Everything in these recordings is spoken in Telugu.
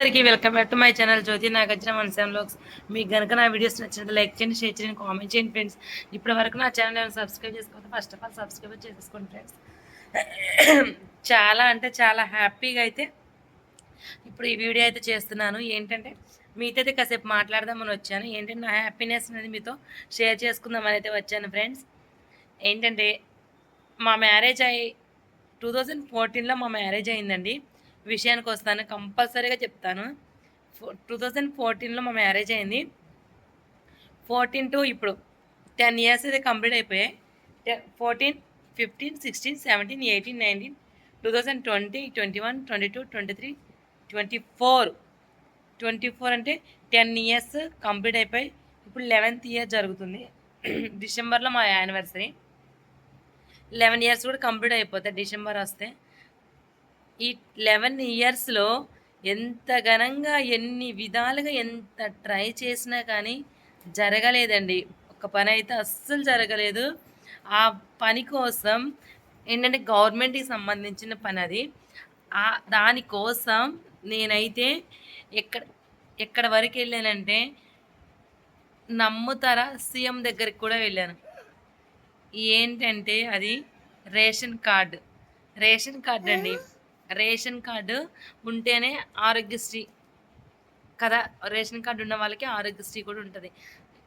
అందరికీ welcome back to my channel Jyothi Nagarjuna మనసాం లోక్స్. మీకు కనుక నా వీడియోస్ నచ్చినట్టు లైక్ చేయండి షేర్ చేయండి కామెంట్ చేయండి ఫ్రెండ్స్. ఇప్పటి వరకు నా ఛానల్ ఏమైనా సబ్స్క్రైబ్ చేసుకోకపోతే ఫస్ట్ ఆఫ్ ఆల్ సబ్స్క్రైబ్ చేసుకోండి ఫ్రెండ్స్. చాలా అంటే చాలా హ్యాపీగా అయితే ఇప్పుడు ఈ వీడియో అయితే చేస్తున్నాను. ఏంటంటే మీతో అయితే కాసేపు మాట్లాడదామని వచ్చాను. ఏంటంటే నా హ్యాపీనెస్ అనేది మీతో షేర్ చేసుకుందామని అయితే వచ్చాను ఫ్రెండ్స్. ఏంటంటే మా మ్యారేజ్ అయ్యి టూ థౌజండ్ ఫోర్టీన్లో మా మ్యారేజ్ అయిందండి. విషయానికి వస్తాను కంపల్సరీగా చెప్తాను. టూ థౌజండ్ ఫోర్టీన్లో మా మ్యారేజ్ అయింది. ఫోర్టీన్ టు ఇప్పుడు టెన్ ఇయర్స్ అయితే కంప్లీట్ అయిపోయాయి. Fourteen fifteen sixteen seventeen eighteen nineteen two thousand twenty twenty one twenty two twenty three twenty four twenty four అంటే టెన్ ఇయర్స్ కంప్లీట్ అయిపోయి ఇప్పుడు లెవెన్త్ ఇయర్ జరుగుతుంది. డిసెంబర్లో మా యానివర్సరీ లెవెన్ ఇయర్స్ కూడా కంప్లీట్ అయిపోతాయి డిసెంబర్ వస్తే. ఈ లెవెన్ ఇయర్స్లో ఎంత ఘనంగా ఎన్ని విధాలుగా ఎంత ట్రై చేసినా కానీ జరగలేదండి. ఒక పని అయితే అస్సలు జరగలేదు. ఆ పని కోసం ఏంటంటే గవర్నమెంట్కి సంబంధించిన పని అది. ఆ దానికోసం నేనైతే ఎక్కడ ఎక్కడ వరకు వెళ్ళానంటే నమ్ముతారా సీఎం దగ్గరికి కూడా వెళ్ళాను. ఏంటంటే అది రేషన్ కార్డు. రేషన్ కార్డు అండి. రేషన్ కార్డు ఉంటేనే ఆరోగ్యశ్రీ కదా రేషన్ కార్డు ఉన్న వాళ్ళకి ఆరోగ్యశ్రీ కూడా ఉంటుంది.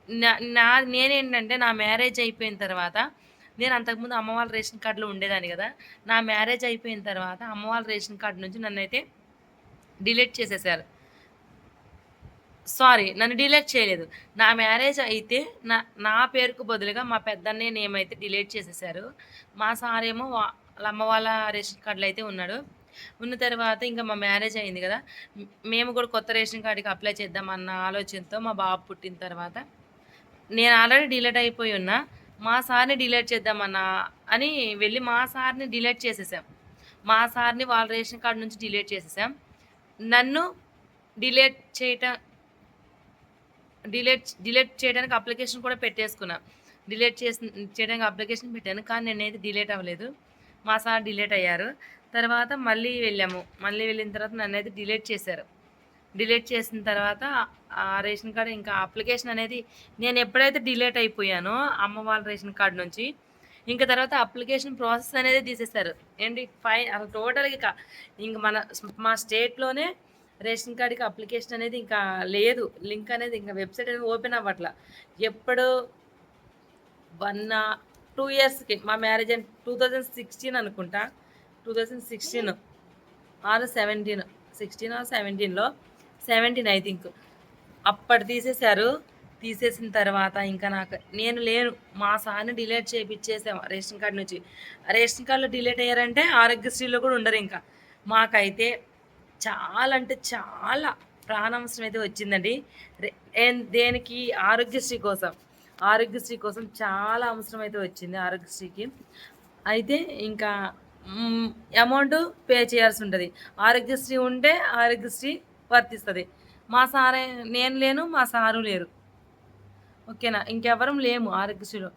నా నా నేనేంటంటే నా మ్యారేజ్ అయిపోయిన తర్వాత నేను అంతకుముందు అమ్మ రేషన్ కార్డులో ఉండేదాన్ని కదా నా మ్యారేజ్ అయిపోయిన తర్వాత అమ్మవారి రేషన్ కార్డు నుంచి నన్ను అయితే డిలీట్ చేసేసారు. సారీ నన్ను డిలీట్ చేయలేదు. నా మ్యారేజ్ అయితే నా నా పేరుకు బదులుగా మా పెద్దన్నే నేమైతే డిలీట్ చేసేసారు. మా సార్ ఏమో వాళ్ళ అమ్మ వాళ్ళ రేషన్ కార్డులో అయితే ఉన్నాడు. ఉన్న తర్వాత ఇంకా మా మ్యారేజ్ అయింది కదా. మేము కూడా కొత్త రేషన్ కార్డుకి అప్లై చేద్దాం అన్న ఆలోచనతో మా బాబు పుట్టిన తర్వాత నేను ఆల్రెడీ డిలీట్ అయిపోయి ఉన్నా మా సార్ని డిలీట్ చేద్దామన్నా అని వెళ్ళి మా సార్ని డిలీట్ చేసేసాం. మా సార్ని వాళ్ళ రేషన్ కార్డు నుంచి డిలీట్ చేసేసాం. నన్ను డిలీట్ చేయటం డిలీట్ డిలీట్ చేయడానికి అప్లికేషన్ కూడా పెట్టేసుకున్నా. డిలీట్ చేసి చేయడానికి అప్లికేషన్ పెట్టాను కానీ నేనైతే డిలీట్ అవ్వలేదు. మా సార్ డిలేట్ అయ్యారు. తర్వాత మళ్ళీ వెళ్ళాము. మళ్ళీ వెళ్ళిన తర్వాత నన్ను అయితే డిలేట్ చేశారు. డిలేట్ చేసిన తర్వాత ఆ రేషన్ కార్డు ఇంకా అప్లికేషన్ అనేది నేను ఎప్పుడైతే డిలేట్ అయిపోయానో అమ్మ వాళ్ళ రేషన్ కార్డు నుంచి ఇంకా తర్వాత అప్లికేషన్ ప్రాసెస్ అనేది తీసేశారు. ఏంటి? ఫైన్ అసలు టోటల్గా ఇంక మన మా స్టేట్లోనే రేషన్ కార్డుకి అప్లికేషన్ అనేది ఇంకా లేదు. లింక్ అనేది ఇంకా వెబ్సైట్ అనేది ఓపెన్ అవ్వట్లా. ఎప్పుడు వన్ టూ ఇయర్స్కి మా marriage and two thousand sixteen అనుకుంటా. Two thousand sixteen. Or seventeen. Sixteen or సెవెంటీన్లో? Seventeen I think. అప్పటి తీసేశారు. తీసేసిన తర్వాత ఇంకా నాకు నేను లేను. మా సార్ని డిలీట్ చేయించేసాము రేషన్ కార్డు నుంచి. రేషన్ కార్డులో డిలీట్ అయ్యారంటే ఆరోగ్యశ్రీలో కూడా ఉండరు ఇంకా. మాకైతే చాలా అంటే చాలా ప్రాణాంశం అయితే వచ్చిందండి. ఏం- దేనికి? ఆరోగ్యశ్రీ కోసం. ఆరోగ్యశ్రీ కోసం చాలా అవసరం అయితే వచ్చింది ఆరోగ్యశ్రీకి. అయితే ఇంకా అమౌంట్ పే చేయాల్సి ఉంటుంది. ఆరోగ్యశ్రీ ఉంటే ఆరోగ్యశ్రీ వర్తిస్తుంది. మా సారే నేను లేను మా సారు లేరు. ఓకేనా? ఇంకెవరం లేము ఆరోగ్యశ్రీలో.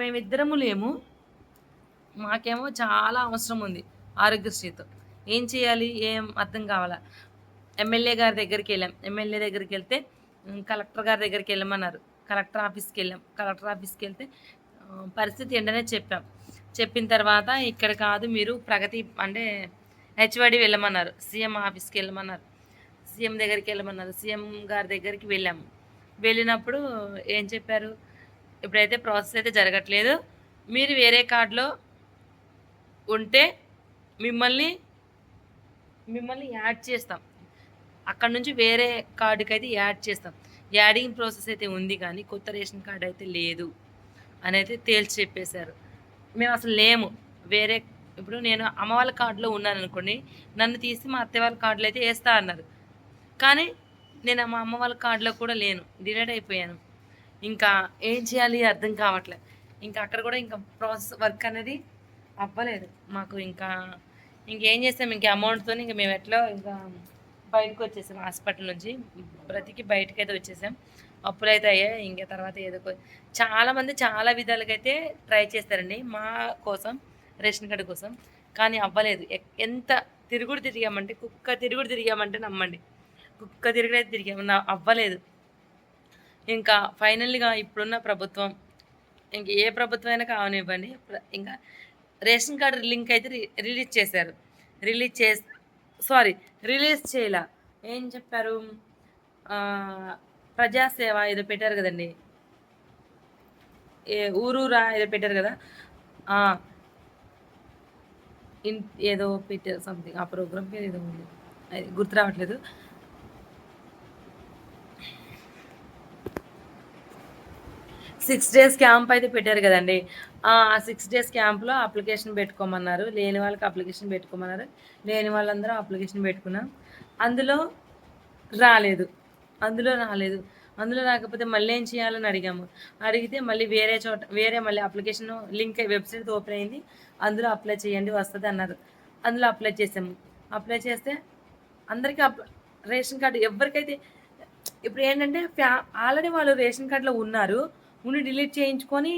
మేమిద్దరము లేము. మాకేమో చాలా అవసరం ఉంది ఆరోగ్యశ్రీతో. ఏం చేయాలి? ఏం అర్థం కావాలా? ఎమ్మెల్యే గారి దగ్గరికి వెళ్ళాం. ఎమ్మెల్యే దగ్గరికి వెళ్తే కలెక్టర్ గారి దగ్గరికి వెళ్ళమన్నారు. కలెక్టర్ ఆఫీస్కి వెళ్ళాం కలెక్టర్ ఆఫీస్కి వెళ్తే పరిస్థితి ఏంటనే చెప్పాం. చెప్పిన తర్వాత ఇక్కడ కాదు మీరు ప్రగతి అంటే హెచ్వడి వెళ్ళమన్నారు. సీఎం ఆఫీస్కి వెళ్ళమన్నారు. సీఎం దగ్గరికి వెళ్ళమన్నారు. సీఎం గారి దగ్గరికి వెళ్ళాము. వెళ్ళినప్పుడు ఏం చెప్పారు? ఇప్పుడైతే ప్రాసెస్ అయితే జరగట్లేదు. మీరు వేరే కార్డులో ఉంటే మిమ్మల్ని మిమ్మల్ని యాడ్ చేస్తాం. అక్కడ నుంచి వేరే కార్డుకి అయితే యాడ్ చేస్తాం. యాడింగ్ ప్రాసెస్ అయితే ఉంది కానీ కొత్త రేషన్ కార్డు అయితే లేదు అని అయితే తేల్చి చెప్పేశారు. మేము అసలు లేము. వేరే ఇప్పుడు నేను అమ్మ వాళ్ళ కార్డులో ఉన్నాను అనుకోండి నన్ను తీసి మా అత్తయ్య వాళ్ళ కార్డులో అయితే వేస్తా అన్నారు. కానీ నేను మా అమ్మ వాళ్ళ కార్డులో కూడా లేను. డిలేట్ అయిపోయాను. ఇంకా ఏం చేయాలి అర్థం కావట్లే. ఇంకా అక్కడ కూడా ఇంకా ప్రాసెస్ వర్క్ అనేది అవ్వలేదు. మాకు ఇంకా ఇంకేం చేస్తాం? ఇంకా అమౌంట్తో ఇంకా మేము ఎట్లా ఇంకా బయటకు వచ్చేసాం హాస్పిటల్ నుంచి. బ్రతికి బయటకు అయితే వచ్చేసాం. అప్పులు అయితే అయ్యాయి. ఇంకా తర్వాత ఏదో చాలామంది చాలా మంది విధాలుగా అయితే ట్రై చేస్తారండి మా కోసం రేషన్ కార్డు కోసం. కానీ అవ్వలేదు. ఎంత తిరుగుడు తిరిగామంటే కుక్క తిరుగుడు తిరిగామంటే నమ్మండి. కుక్క తిరిగినైతే తిరిగాము. నా అవ్వలేదు. ఇంకా ఫైనల్గా ఇప్పుడున్న ప్రభుత్వం ఇంక ఏ ప్రభుత్వం అయినా కావనివ్వండి ఇంకా రేషన్ కార్డు లింక్ అయితే రి- రిలీజ్ చేశారు. రిలీజ్ చేసి సారీ రిలీజ్ చేయాల. ఏం చెప్పారు? ప్రజాసేవ ఏదో పెట్టారు కదండి. ఏ ఊరూరా ఏదో పెట్టారు కదా? ఆ, ఇన్ ఏదో పెట్టారు సంథింగ్ ఆ ప్రోగ్రామ్ పేరు ఏదో ఉంది. గుర్తు రావట్లేదు. సిక్స్ డేస్ క్యాంప్ అయితే పెట్టారు కదండి. ఆ సిక్స్ డేస్ క్యాంప్లో అప్లికేషన్ పెట్టుకోమన్నారు. లేని వాళ్ళకి అప్లికేషన్ పెట్టుకోమన్నారు. లేని వాళ్ళందరూ అప్లికేషన్ పెట్టుకున్నాం. అందులో రాలేదు. అందులో రాలేదు. అందులో రాకపోతే మళ్ళీ ఏం చేయాలని అడిగాము. అడిగితే మళ్ళీ వేరే చోట వేరే మళ్ళీ అప్లికేషన్ లింక్ వెబ్సైట్ ఓపెన్ అయింది. అందులో అప్లై చేయండి వస్తుంది అన్నారు. అందులో అప్లై చేసాము. అప్లై చేస్తే అందరికీ అప్ రేషన్ కార్డు ఎవరికైతే ఇప్పుడు ఏంటంటే ఫ్యా ఆల్రెడీ వాళ్ళు రేషన్ కార్డులో ఉన్నారు. ఉండి డిలీట్ చేయించుకొని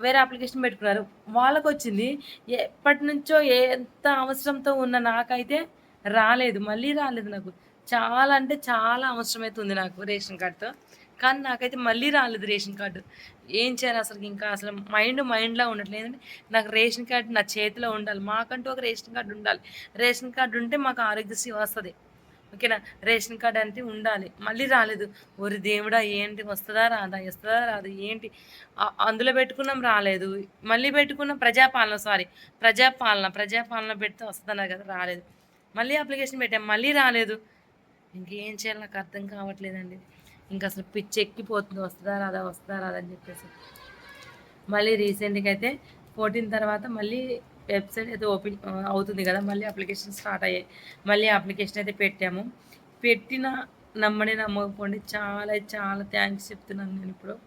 వేరే అప్లికేషన్ పెట్టుకున్నారు. వాళ్ళకు వచ్చింది ఎప్పటి నుంచో ఎంత అవసరంతో ఉన్న నాకైతే రాలేదు మళ్ళీ రాలేదు నాకు. చాలా అంటే చాలా అవసరమైతుంది నాకు రేషన్ కార్డుతో. కానీ నాకైతే మళ్ళీ రాలేదు రేషన్ కార్డు. ఏం చేయాలి అసలు ఇంకా? అసలు మైండ్ మైండ్లో ఉండట్లేదు. నాకు రేషన్ కార్డు నా చేతిలో ఉండాలి. మాకంటూ ఒక రేషన్ కార్డు ఉండాలి. రేషన్ కార్డు ఉంటే మాకు ఆరోగ్యశ్రీ వస్తుంది. ఓకేనా? రేషన్ కార్డ్ అంటే ఉండాలి. మళ్ళీ రాలేదు. ఒరి దేవుడా ఏంటి? వస్తుందా రాదా? వస్తుందా రాదా? ఏంటి? అందులో పెట్టుకున్నాం రాలేదు. మళ్ళీ పెట్టుకున్నాం ప్రజాపాలన సారీ ప్రజాపాలన ప్రజాపాలన పెడితే వస్తుందన్నారు కదా రాలేదు. మళ్ళీ అప్లికేషన్ పెట్టాం మళ్ళీ రాలేదు. ఇంకేం చేయాలి? నాకు అర్థం కావట్లేదండి. ఇంకా అసలు పిచ్చి ఎక్కిపోతుంది. వస్తుందా రాదా? వస్తుందా రాదా? అని చెప్పేసి. మళ్ళీ రీసెంట్గా అయితే ఫోర్టీన్ తర్వాత మళ్ళీ వెబ్సైట్ అయితే ఓపెన్ అవుతుంది కదా. మళ్ళీ అప్లికేషన్ స్టార్ట్ అయ్యాయి. మళ్ళీ అప్లికేషన్ అయితే పెట్టాము. పెట్టిన నమ్మని నమ్మకపోండి. చాలా చాలా థ్యాంక్స్ చెప్తున్నాను నేను ఇప్పుడు.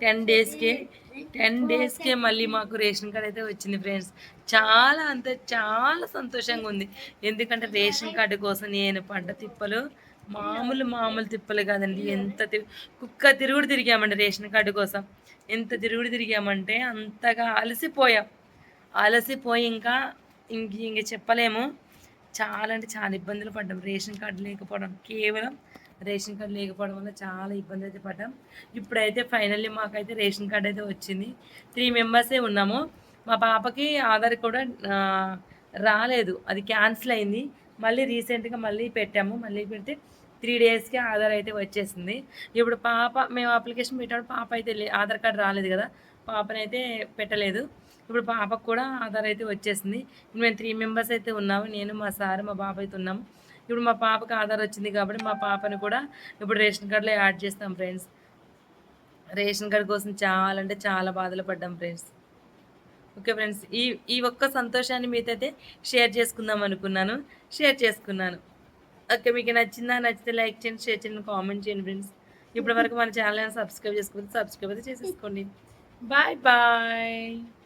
టెన్ డేస్కే టెన్ డేస్కే మళ్ళీ మాకు రేషన్ కార్డ్ అయితే వచ్చింది ఫ్రెండ్స్. చాలా అంటే చాలా సంతోషంగా ఉంది. ఎందుకంటే రేషన్ కార్డు కోసం నేను పంట తిప్పలు మామూలు మామూలు తిప్పలు కాదండి. ఎంత తి- కుక్క తిరుగుడు తిరిగామండి రేషన్ కార్డు కోసం. ఎంత తిరుగుడు తిరిగామంటే అంతగా అలసిపోయాం. అలసిపోయి ఇంకా ఇంక ఇంక చెప్పలేము. చాలా అంటే చాలా ఇబ్బందులు పడ్డాం. రేషన్ కార్డు లేకపోవడం కేవలం రేషన్ కార్డు లేకపోవడం వల్ల చాలా ఇబ్బంది అయితే పడ్డాం. ఇప్పుడైతే ఫైనల్లీ మాకైతే రేషన్ కార్డు అయితే వచ్చింది. త్రీ మెంబర్సే ఉన్నాము. మా పాపకి ఆధార్ కూడా రాలేదు. అది క్యాన్సిల్ అయింది. మళ్ళీ రీసెంట్గా మళ్ళీ పెట్టాము. మళ్ళీ పెడితే త్రీ డేస్కి ఆధార్ అయితే వచ్చేసింది. ఇప్పుడు పాప మేము అప్లికేషన్ పెట్టాడు పాప అయితే ఆధార్ కార్డు రాలేదు కదా. పాపనైతే పెట్టలేదు. ఇప్పుడు పాపకు కూడా ఆధార్ అయితే వచ్చేసింది. ఇప్పుడు మేము త్రీ మెంబర్స్ అయితే ఉన్నాము. నేను మా సార్ మా బాబు అయితే ఉన్నాము. ఇప్పుడు మా పాపకి ఆధార్ వచ్చింది కాబట్టి మా పాపని కూడా ఇప్పుడు రేషన్ కార్డులో యాడ్ చేస్తాం ఫ్రెండ్స్. రేషన్ కార్డు కోసం చాలా అంటే చాలా బాధలు పడ్డాం ఫ్రెండ్స్. ఓకే ఫ్రెండ్స్ ఈ ఈ ఒక్క సంతోషాన్ని మీతో అయితే షేర్ చేసుకుందాం అనుకున్నాను. షేర్ చేసుకున్నాను. ఓకే మీకు నచ్చిందా నచ్చితే లైక్ చేయండి షేర్ చేయండి కామెంట్ చేయండి ఫ్రెండ్స్. ఇప్పటి వరకు మన ఛానల్ సబ్స్క్రైబ్ చేసుకోవచ్చు సబ్స్క్రైబ్ అయితే చేసేసుకోండి. Bye bye.